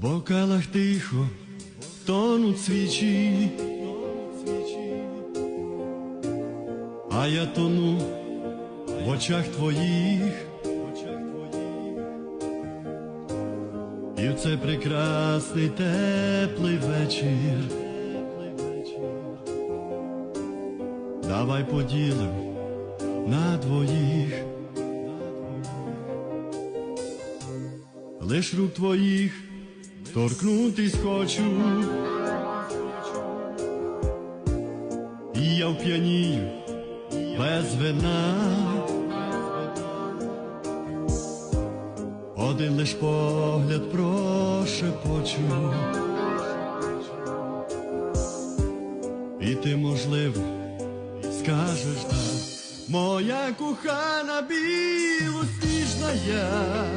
бокалах тихо тонуть свічі, а я тону в очах твоїх. І в цей прекрасний теплий вечір. Давай поділим на двоїх. Лиш рук твоїх торкнутись хочу. І я вп'янію без вина. Один лиш погляд прошепочу. І ти, можливо, скажеш так, моя кохана білосніжна я.